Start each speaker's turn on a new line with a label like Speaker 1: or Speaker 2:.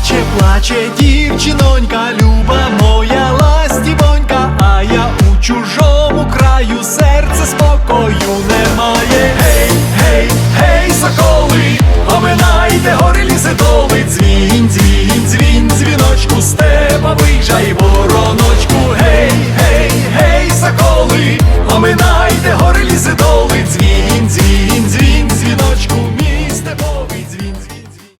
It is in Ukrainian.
Speaker 1: Плаче, плаче, дівчинонька, люба моя ластівонька, а я у чужому краю серце спокою немає. Гей, гей, гей, соколи, оминайте гори ліси дзвін, дзвін, дзвін, дзвіночку, степа виїжджай, вороночку, гей, гей, гей, соколи, оминайте гори ліси доли, дзвін, дзвін.